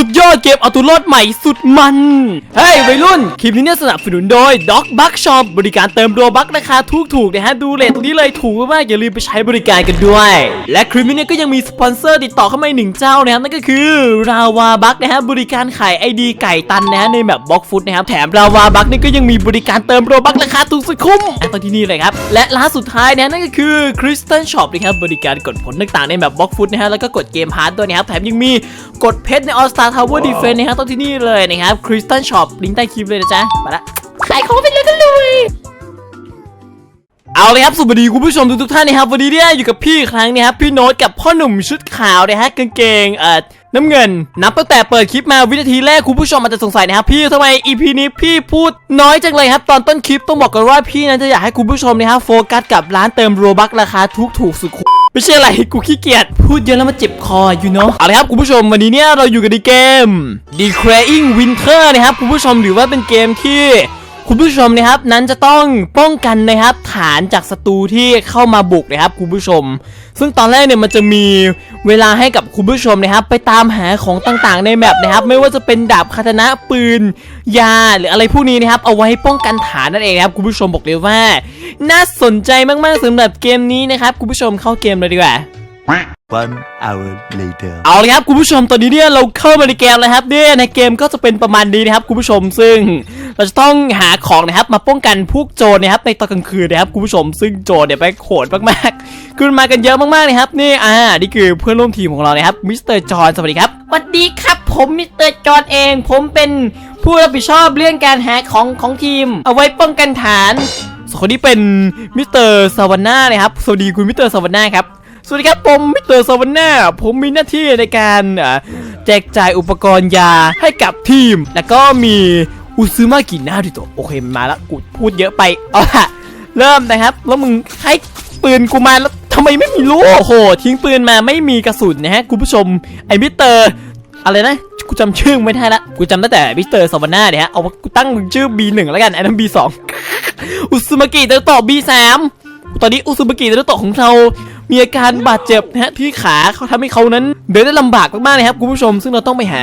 สุดยอดเกมเอาตัวรอดใหม่สุดมัน เฮ้ยวัยรุ่น คลิปนี้เนี่ยสนับสนุนโดย Doc Buck Shop บริการเติมโรบักราคาถูกถูกๆนะฮะ ดูเลทตรงนี้เลยถูกมากอย่าลืมไปใช้บริการกันด้วย และคลิปนี้เนี่ยก็ยังมีสปอนเซอร์ติดต่อเข้ามาอีกหนึ่งเจ้านะครับนั่นก็คือราวาบักนะฮะบริการขายไอดีไก่ตันนะฮะในแบบบล็อกฟุตนะครับแถมราวาบักนี่ก็ยังมีบริการเติมโรบักราคาถูกสุดคุ้มอะตอนที่นี่เลยครับและร้านสุดท้ายนะนั่นก็คือ Crystal Shop นะครับบริการกดผลต่างๆในแบบบล็อกฟุตนะฮะแล้วก็กดเกมพาร์ทด้วยนะครับแถมยังมี กดเพชรใน All Star Tower Defense นะฮะต้องที่นี่เลยนะครับ Crystal Shop ลิงก์ใต้คลิปเลยนะจ๊ะไปละขายของไปเลยกันเลยเอาเลยครับสวัสดีคุณผู้ชมทุกๆท่านนะครับวันนี้เนี่ยอยู่กับพี่อีกครั้งนะครับพี่โน้ตกับพ่อหนุ่มชุดขาวนะฮะกางเกงเอ่อน้ำเงิน นับตั้งแต่เปิดคลิปมาวินาทีแรกคุณผู้ชมอาจจะสงสัยนะครับพี่ทำไม EP นี้พี่พูดน้อยจังเลยครับ ตอนต้นคลิปต้องบอกกันว่าพี่นั้นจะอยากให้คุณผู้ชมนะครับโฟกัสกับร้านเติมโรบักราคาถูกถูกๆสุดคุ้ม ไม่ใช่อะไรกูขี้เกียจพูดเยอะแล้วมันเจ็บคออยู่เนาะเอาละครับคุณผู้ชมวันนี้เนี่ยเราอยู่กันในเกม Declaring Winter นะครับคุณผู้ชมหรือว่าเป็นเกมที่คุณผู้ชมนะครับนั้นจะต้องป้องกันนะครับฐานจากศัตรูที่เข้ามาบุกนะครับคุณผู้ชม ซึ่งตอนแรกเนี่ยมันจะมีเวลาให้กับคุณผู้ชมนะครับ ไปตามหาของต่างๆในแมปนะครับ ไม่ว่าจะเป็นดาบคาตนะปืน ยาหรืออะไรพวกนี้นะครับเอาไว้ป้องกันฐานนั่นเองนะครับคุณผู้ชมบอกเลยว่า น่าสนใจมากๆสำหรับเกมนี้นะครับคุณผู้ชมเข้าเกมเลยดีกว่า One hour later. เอาเลยครับคุณผู้ชมตอนนี้เนี่ยเราเข้ามาในเกมแล้วครับเนี่ยในเกมก็จะเป็นประมาณนี้นะครับคุณผู้ชมซึ่ง เราจะต้องหาของนะครับมาป้องกันพวกโจรนะครับในตอนกลางคืนนะครับคุณผู้ชม ซึ่งโจรเนี่ยไปโหดมากๆคือมากันเยอะมากๆนะครับนี่อ่านี่คือเพื่อนร่วมทีมของเรานะครับมิสเตอร์จอห์นสวัสดีครับสวัสดีครับ ผมมิสเตอร์จอห์นเอง ผมเป็นผู้รับผิดชอบเรื่องการหาของของทีม เอาไว้ป้องกันฐาน ส่วนคนนี้เป็นมิสเตอร์ซาวาน่านะครับ สวัสดีคุณมิสเตอร์ซาวาน่าครับ สวัสดีครับผมมิสเตอร์ซาวาน่าผมมีหน้าที่ในการแจกจ่ายอุปกรณ์ยาให้กับทีม แล้วก็มีอุซึมากินาริโตะโอเคมาล้วกูพูดเยอะไป เอาละเริ่มนะครับ แล้วมึงให้ปืนกูมาแล้วทำไมไม่มีลูกโอ้โห ทิ้งปืนมาไม่มีกระสุนนะฮะคุณผู้ชมไอ้มิสเตอร์อะไรนะ กูจำชื่อไม่ได้ละกูจำได้แต่มิสเตอร์ซาวาน่าเนี่ยฮะเอาว่ากูตั้งมึงชื่อ B1 แล้วกันไอ้นั่น B2 อุซึมากินาริโตะ B3 ตอนนี้อุซุบากินารุโตะของเรามีอาการบาดเจ็บนะฮะที่ขาเขาทำให้เขานั้นเดินได้ลำบากมากๆนะครับคุณผู้ชม ซึ่งเราต้องไปหา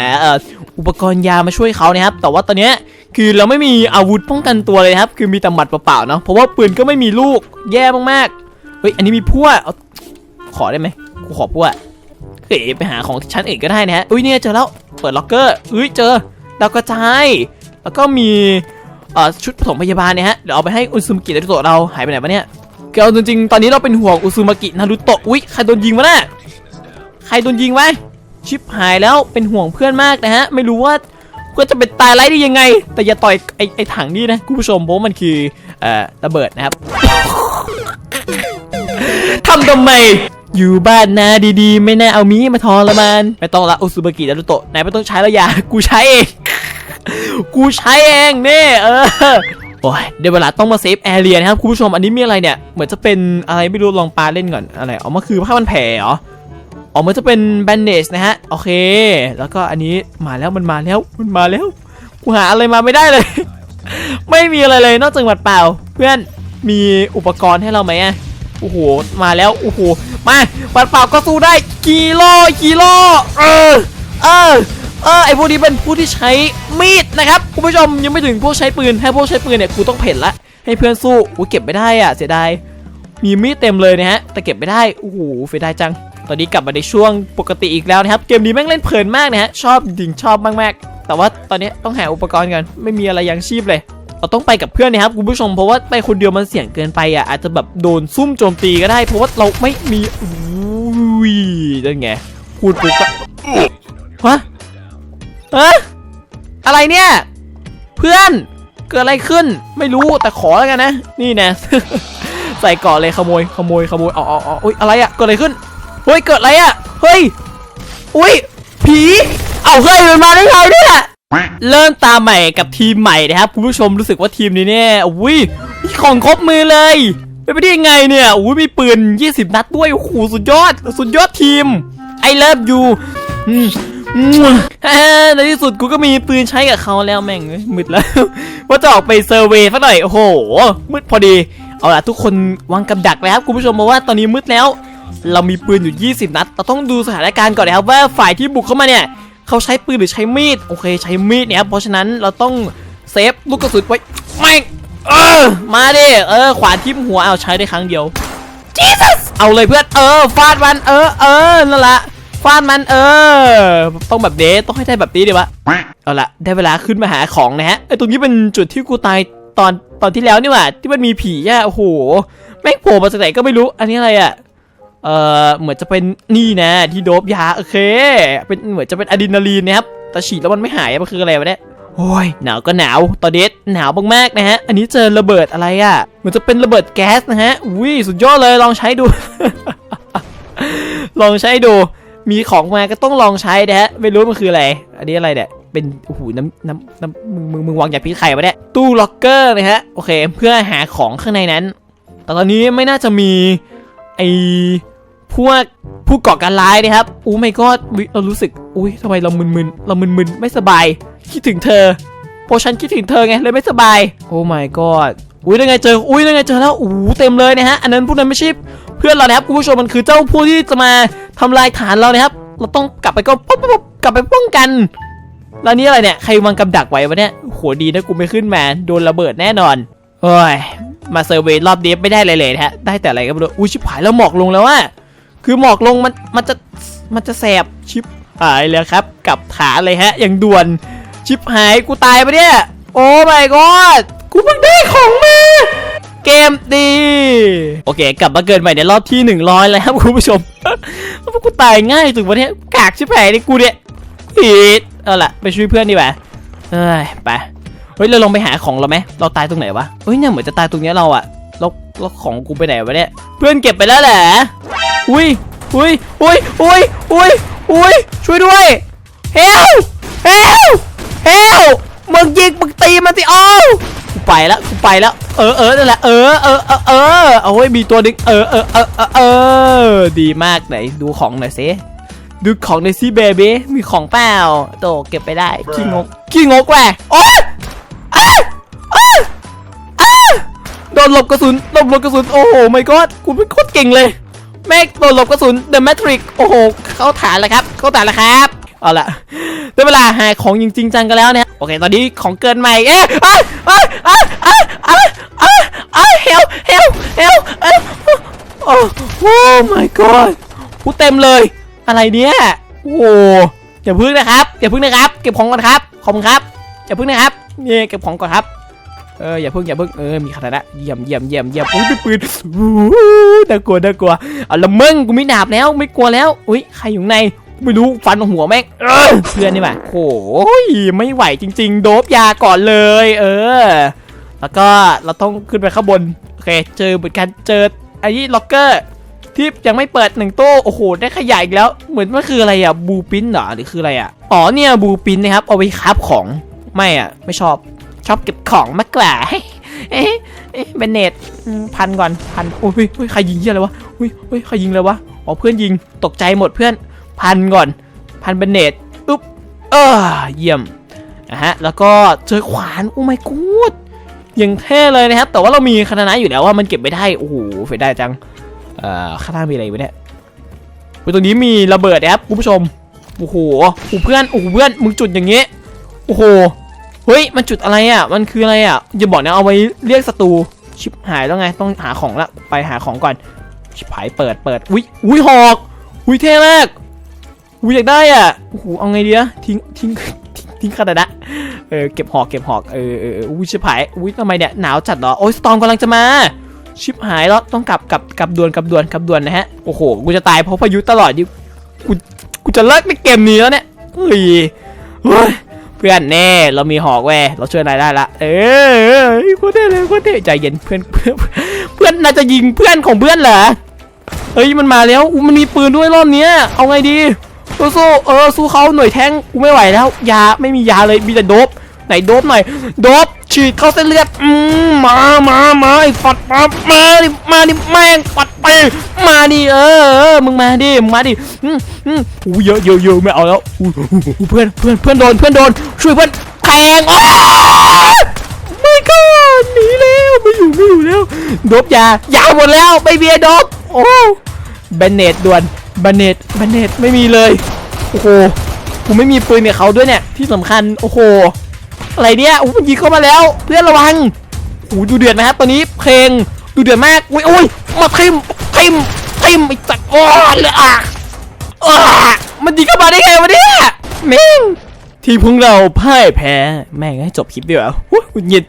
อุปกรณ์ยามาช่วยเขานะครับ แต่ว่าตอนนี้คือเราไม่มีอาวุธป้องกันตัวเลยครับ คือมีแต่หมัดเปล่าๆเนาะเพราะว่าปืนก็ไม่มีลูกแย่มากๆเฮ้ยอันนี้มีพั่วขอได้ไหมกูขอพั่ว เอ๋ไปหาของที่ชั้นอื่นก็ได้นะฮะอุ้ยเนี่ยเจอแล้วเปิดล็อกเกอร์เฮ้ยเจอดาวกระจายแล้วก็มีอ่อชุดปฐมพยาบาลเนี่ยฮะเดี๋ยวเอาไปให้อุซุมกินารุโตะเราหายไปไหนวะเนี่ยเกลจริงๆ ตอนนี้เราเป็นห่วงอุซุมากินารุโตะอุ๊ยใครโดนยิงวะน่ะใครโดนยิงวะชิปหายแล้วเป็นห่วงเพื่อนมากนะฮะไม่รู้ว่าก็จะเป็นตายไรได้ยังไง แต่อย่าต่อยไอ้ไอ้ถังนี่นะคุณผู้ชมเพราะมันคือเอ่อระเบิดนะครับทำทำไม อยู่บ้านนะดีๆ ไม่น่าเอามีมาทรมานไม่ต้องละอุซุมากินารุโตะนายไม่ต้องใช้แล้วอยากูใช้เอง กูใช้เองเนี่เออโอ้ยเดี๋ยวเวลาต้องมาเซฟแอเรียนะครับคุณผู้ชมอันนี้มีอะไรเนี่ยเหมือนจะเป็นอะไรไม่รู้ลองปาเล่นก่อนอะไรอ๋อมันคือผ้าพันแผลเหรออ๋อมันจะเป็นแบนเดจนะฮะโอเค แล้วก็อันนี้มาแล้วมันมาแล้วมันมาแล้วกูหาอะไรมาไม่ได้เลย ไม่มีอะไรเลยนอกจากหมัดเปล่า เพื่อนมีอุปกรณ์ให้เราไหมอะโอ้โหมาแล้วโอ้โห มาหมัดเปล่าก็สู้ได้กิโลกิโลเออเออเออไอพวกนี้เป็นผู้ที่ใช้มีดนะครับคุณผู้ชมยังไม่ถึงพวกใช้ปืนถ้พวกใช้ปืนเนี่ยกูต้องเพ่นละให้เพื่อนสู้กูเก็บไม่ได้อะเสียดายมีมีดเต็มเลยนะฮะแต่เก็บไม่ได้โอ้โหเสียดายจัง ตอนนี้กลับมาในช่วงปกติอีกแล้วนะครับเกมนี้แม่งเล่นเพลินมากนะฮะชอบจริงชอบมากๆแต่ว่าตอนนี้ต้องหาอุปกรณ์กันไม่มีอะไรยังชีพเลย เราต้องไปกับเพื่อนนะครับคุณผู้ชมเพราะว่าไปคนเดียวมันเสี่ยงเกินไปอะอาจจะแบบโดนซุ่มโจมตีก็ได้ เพราะว่าเราไม่มีอุ้ยนั่นไงพูดปุ๊บก็ฮะเอะอะไรเนี่ย เพื่อนเกิดอะไรขึ้นไม่รู้แต่ขอแล้วกันนะ นี่นะใส่เกาะเลยขโมยขโมยขโมยอาเอาเอาอุ้ยอะไรอะเกิดอะไรขึ้นเฮ้ยเกิดอะไรอะเฮ้ยอุ้ยผี เอาเฮ้ยมันมาได้ไงเนี่ย เริ่มตาใหม่กับทีมใหม่นะครับคุณผู้ชมรู้สึกว่าทีมนี้เนี่ยอุ้ยมีของครบมือเลยเป็นไปได้ยังไงเนี่ยอุ้ยมีปืน 20 นัดด้วยโอ้โหสุดยอด สุดยอดทีม I love you อืมเอ้อในที่สุดกูก็มีปืนใช้กับเขาแล้วแม่งมืดแล้วว่าจะออกไปเซอร์เวย์สักหน่อยโอ้โหมืดพอดี เอาล่ะทุกคนวางกับดักเลยครับคุณผู้ชมมาว่าตอนนี้มืดแล้ว เรามีปืนอยู่ 20 นัด เราต้องดูสถานการณ์ก่อนนะครับว่าฝ่ายที่บุกเข้ามาเนี่ย เขาใช้ปืนหรือใช้มีด โอเคใช้มีดเนี่ยเพราะฉะนั้นเราต้องเซฟลูกกระสุนไว้ไม่งเออมาดิเออขวานทิ่มหัวเอาใช้ได้ครั้งเดียว Jesus เอาเลยเพื่อนเออฟาดมันเออเออนั่นละฟาดมันเออ ต้องแบบนี้ต้องให้ได้แบบนี้ดีวะเอาละได้เวลาขึ้นมาหาของนะฮะไอตรงนี้เป็นจุดที่กูตายตอนตอนที่แล้วนี่หว่าที่มันมีผีอะโอ้โหแม่งโผล่มาจากไหนก็ไม่รู้อันนี้อะไรอะ เอ่อเหมือนจะเป็นนี่นะ ที่โดบยาโอเค เป็นเหมือนจะเป็นอะดรีนาลีนนะครับแต่ฉีดแล้วมันไม่หายมันคืออะไรวะเนี่ยโอ้ยหนาวก็หนาวตอนนี้หนาวมากๆนะฮะ อันนี้เจอระเบิดอะไรอะเหมือนจะเป็นระเบิดแก๊สนะฮะอุ้ยสุดยอดเลยลองใช้ดู ลองใช้ดู มีของมาก็ต้องลองใช้นะฮะไม่รู้มันคืออะไร อันนี้อะไรเนี่ยเป็นโอ้โหน้ำน้ำน้ำมึงมึงมึงวางยาพิษไข่ปะเนี่ยตู้ล็อกเกอร์นะฮะโอเค เพื่อหาของข้างในนั้น แต่ตอนนี้ไม่น่าจะมีไอ พวกผู้ก่อการร้ายนะครับโอ้ไม่ก็เรารู้สึกอุ้ยทำไมเรามึนๆเรามึนๆไม่สบาย คิดถึงเธอเพราะฉันคิดถึงเธอไงเลยไม่สบาย โอ้ my god อุ้ยยังไงเจอ อุ้ยยังไงเจอแล้วโอ้เต็มเลยนะฮะ อันนั้นพวกนั้นไม่ใช่เพื่อนเรานะครับคุณผู้ชมมันคือเจ้าผู้ที่จะมาทำลายฐานเรานะครับ เราต้องกลับไปก็ป๊บป๊บป๊บกลับไปป้องกัน แล้วนี่อะไรเนี่ย ใครวางกับดักไว้วะเนี่ยโหดีนะกูไม่ขึ้นมา โดนระเบิดแน่นอนโอ้ย มาเซอร์เวยรอบนี้ไม่ได้เลยเลยนะฮะ ได้แต่อะไรก็ไม่รู้ อุ้ยชิบหายแล้วหมอกลงแล้วว่า คือหมอกลงมันมันจะมันจะแสบชิบหายแล้วครับ กับฐานเลยฮะ อย่างด่วนชิบหายกูตายไปะเนี่ย โอ้ my god กูเพิ่งได้ของมาเกมดี โอเค กลับมาเกินใหม่ในรอบที่ 100 แล้วครับคุณผู้ชมแล้วกูตายง่ายถึงวันนี้กากชิบหายนี่กูเนี่ยผิดเอาล่ะ ไปช่วยเพื่อนดีกว่าเอ้ยไปเฮ้ยเราลงไปหาของเราไหมเราตายตรงไหนวะเฮ้ยเนี่ยเหมือนจะตายตรงเนี้ยเราอะแล้วแล้วของกูไปไหนวะเนี่ยเพื่อนเก็บไปแล้วแหละ อุ้ยอุ้ยอุ้ยอุ้ยอุ้ยอุ้ยช่วยด้วยเฮลเฮลเฮลมึงยิงมึงตีมันสิโอ้าวกูไปแล้วกูไปแล้วเออเออนั่นแหละเออเออเออเออเอาไว้ยมีตัวหนึงเออเออเออเออเออดีมากไหนดูของหน่อยสิดูของในซีเบบีมีของเปล่าโตเก็บไปได้ขี้งกขี้งกแหวะโอ๊ยอ้าอ้าอ้าโดนหลบกระสุนหลบหลบกระสุนโอ้โหไม่ก็กูเป็นโคตรเก่งเลย แม่งโดนหลบกระสุน The Matrix โอ้โห เข้าฐานแล้วครับ เข้าฐานแล้วครับ เอาละได้เวลาหาของจริงจังกันแล้วเนี่ยโอเค ตอนนี้ของเกินใหม่ เอ๊ะอ้าอ้าอ้าอ้าอ้าอ้าอ้าเฮลเฮลเฮลเอ้ยโอ้โอ้ my god กูเต็มเลย อะไรเนี่ย โอ้โหอย่าพึ่งนะครับ อย่าพึ่งนะครับ เก็บของก่อนครับ ขอบคุณครับ อย่าพึ่งนะครับ นี่เก็บของก่อนครับ เอออย่าเพึ่งอย่าเพึ่งเออมีคาถานะเยี่ยมเยี่ยมเยี่ยมเยี่ยมอุ้ยป็นปืนวู้น่ากลัวน่ากลัวเอาละมึงกูไม่ดาบแล้วไม่กลัวแล้วอุ้ยใครอยู่ในไม่รู้ฟันหัวแม่งเออเพื่อนนี่หว่าโอ้ยไม่ไหวจริง ๆ โดบยาก่อนเลย เออ แล้วก็เราต้องขึ้นไปข้างบนโอเคเจอเหมือนกันเจอไอ้นี่ล็อกเกอร์ที่ยังไม่เปิดหนึ่งตู้โอ้โหได้ขยายอีกแล้ว เหมือนมันคืออะไรอะบูปินเหรอหรือคืออะไรอะอ๋อเนี่ยบูปินนะครับเอาไว้คราบของไม่อะ ไม่ชอบ ชอบเก็บของมากกว่าเอ๊ะเบนเนตพันก่อนพันโอ้ยเฮ้ยใครยิงเยอะไรวะเฮ้ยเฮ้ยใครยิงเลยวะอ๋อเพื่อนยิงตกใจหมดเพื่อนพันก่อน พันเบนเนตอุ๊บเออเยี่ยมนะฮะแล้วก็เจอขวานโอ้ไม่กูดยังเท่เลยนะครับแต่ว่าเรามีคานานะอยู่แล้วว่ามันเก็บไม่ได้โอ้โหเสียดายจังเอ่อข้างล่างมีอะไรไวะเนี่ยเฮ้ยตรงนี้มีระเบิดนะครับคุณผู้ชมโอ้โหโอ้เพื่อนโอ้โหเพื่อนมึงจุดอย่างเงี้โอ้โห เฮ้ย มันจุดอะไรอะ มันคืออะไรอะ อย่าบอกนะเอาไว้เรียกศัตรู ชิบหายแล้วไง ต้องหาของละ ไปหาของก่อน ชิบหายเปิดเปิด อุ้ยอุ้ยหอกอุ้ยเท่มากอุ้ยอยากได้อะ โอ้โห เอาไงดีอะทิ้งทิ้งทิ้งทิ้งขนาดนั้นเออ เก็บหอกเก็บหอก เออเอออุ้ยชิบหาย อุ้ยทำไมเนี่ย หนาวจัดเหรอ โอ้ยสตอมกำลังจะมา ชิบหายแล้ว ต้องกลับกลับกลับด่วนกลับด่วนกลับด่วนนะฮะ โอ้โห กูจะตายเพราะพายุตลอดอยู่กู กูจะเลิกในเกมนี้แล้วเนี่ย เฮ้ยเฮ้ย เพื่อนแน่เรามีหอกแวเราช่วยนายได้ละ เออโคตรเท่เลยโคตรเท่ใจเย็นเพื่อนเพื่อนเพื่อนน่าจะยิงเพื่อนของเพื่อนเหรอเฮ้ยมันมาแล้วอูมันมีปืนด้วยรอบนี้เอาไงดีสู้สู้เออสู้เขาหน่วยแทงกูไม่ไหวแล้วยาไม่มียาเลยมีแต่โดบไหนโดบหน่อยโดบ ฉีดเข้าเส้นเลือดอืมมามามาไอ้ฟัดมามาดิมาดิแม่งปัดไปมาดิเออมึงมาดิมึงมาดิอืมอืมอู้เยอะเยอะเยอะไม่เอาแล้วอู้อู้เพื่อนเพื่อนเพื่อนโดนเพื่อนโดนช่วยเพื่อนแทงโอ้ไม่ก็หนีแล้วไม่อยู่ไม่อยู่แล้วดบยายาหมดแล้วไม่มีไอ้โดบโอ้แบนเนตด่วนแบนเนตแบนเนตไม่มีเลยโอ้โหกูไม่มีปืนกับเขาด้วยเนี่ยที่สำคัญโอ้โห อะไรเนี่ยโอ้มันยิงเข้ามาแล้ว เพื่อนระวังโอ้ดูเดือดนะครับตอนนี้เพลงดูเดือดมากอุ้ยโอ้ยมาทิมทิมทิมไอ้สัตว์โอ้ยเลยอะอะมันยิงเข้ามาได้ไงวะเนี่ยแม่งทีมพวกเราพ่ายแพ้ แม่งให้จบคลิปดีกว่าโอ้ยหงุดหงิด